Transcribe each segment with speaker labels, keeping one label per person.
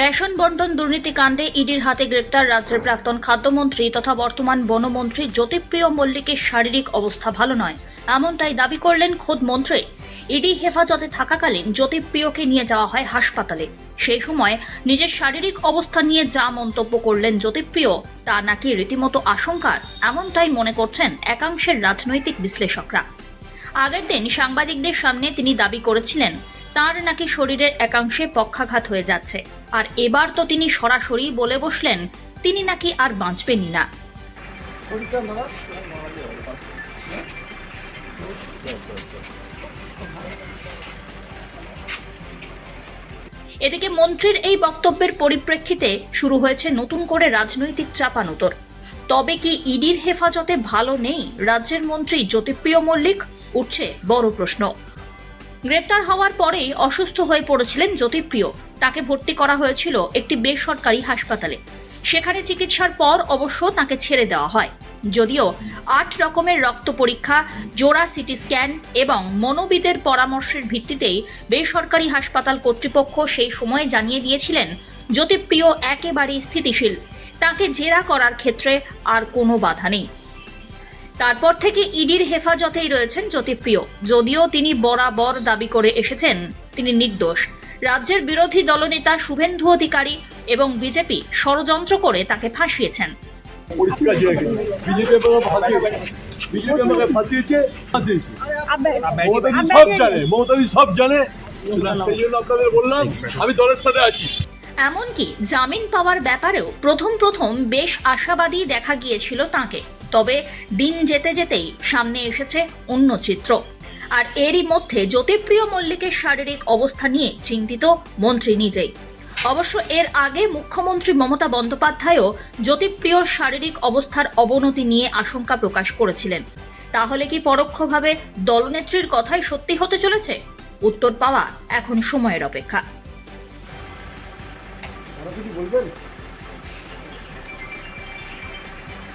Speaker 1: Ration বন্টন দুর্নীতিকাণ্ডে ইডির হাতে গ্রেপ্তার রাজ্যের প্রাক্তন খাদ্যমন্ত্রী তথা বর্তমান বনমন্ত্রী জ্যোতিপ্রিয় মল্লিকের শারীরিক অবস্থা ভালো নয়। এমনটাই দাবি করলেন খোদ মন্ত্রী। ইডি হেফাজতে থাকাকালীন জ্যোতিপ্রিয়কে নিয়ে যাওয়া হয় হাসপাতালে। সেই সময় নিজের শারীরিক অবস্থা নিয়ে যা মন্তব্য করলেন জ্যোতিপ্রিয়, তা নাকি রীতিমতো আশঙ্কার? এমনটাই মনে করছেন একাংশের রাজনৈতিক বিশ্লেষকরা। আগের দিন সাংবাদিকদের সামনে তিনি দাবি করেছিলেন তার নাকি শরীরের একাংশে পক্ষাঘাত হয়ে যাচ্ছে। আর এবার তো তিনি সরাসরি বলে বসলেন, তিনি নাকি আর বাঁচবেনই না। এদিকে মন্ত্রীর এই বক্তব্যের পরিপ্রেক্ষিতে শুরু হয়েছে নতুন করে রাজনৈতিক চাপানোতর। তবে কি ইডির হেফাজতে ভালো নেই? রাজ্যের মন্ত্রী জ্যোতিপ্রিয় মল্লিক, উঠছে বড় প্রশ্ন। গ্রেপ্তার হওয়ার পরেই অসুস্থ হয়ে পড়েছিলেন জ্যোতিপ্রিয়। তাকে ভর্তি করা হয়েছিল একটি বেসরকারি হাসপাতালে। সেখানে চিকিৎসার পর অবশ্য তাকে ছেড়ে দেওয়া হয়। যদিও আট রকমের রক্ত পরীক্ষা, জোড়া সিটি স্ক্যান এবং মনোবিদের পরামর্শের ভিত্তিতেই বেসরকারি হাসপাতাল কর্তৃপক্ষ সেই সময় জানিয়ে দিয়েছিলেন, জ্যোতিপ্রিয় একেবারেই স্থিতিশীল। তাকে জেরা করার ক্ষেত্রে আর কোনো বাধা নেই। তারপর থেকে ইডির হেফাজতেই রয়েছেন জ্যোতিপ্রিয়। যদিও তিনি বরাবর দাবি করে এসেছেন তিনি নির্দোষ। রাজ্যের বিরোধী দলনেতা শুভেন্দু অধিকারী এবং বিজেপি ষড়যন্ত্র করে তাকে ফাঁসিয়েছেন।
Speaker 2: পরিষ্কার জায়গা বিজেপি আমাকে ফাঁসিয়েছে। বিজেপি আমাকে ফাঁসিয়েছে ফাঁসিয়েছে। মমতাজি সব জানে মমতাজি সব জানে। সেই জন্য আপনাদের বললাম আমি দলের সাথে আছি।
Speaker 1: এমনকি জামিন পাওয়ার ব্যাপারেও প্রথম প্রথম বেশ আশাবাদী দেখা গিয়েছিল তাকে। তবে দিন যেতে যেতেই সামনে এসেছে অন্য চিত্র। আর এরই মধ্যে জ্যোতিপ্রিয় মল্লিকের শারীরিক অবস্থা নিয়ে চিন্তিত মন্ত্রী নিজেই। অবশ্য এর আগে মুখ্যমন্ত্রী মমতা বন্দ্যোপাধ্যায়ও জ্যোতিপ্রিয় শারীরিক অবস্থার অবনতি নিয়ে আশঙ্কা প্রকাশ করেছিলেন। তাহলে কি পরোক্ষভাবে দলনেত্রীর কথাই সত্যি হতে চলেছে? উত্তর পাওয়া এখন সময়ের অপেক্ষা।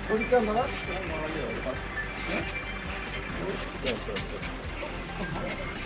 Speaker 3: দাদা কিছু বলবেন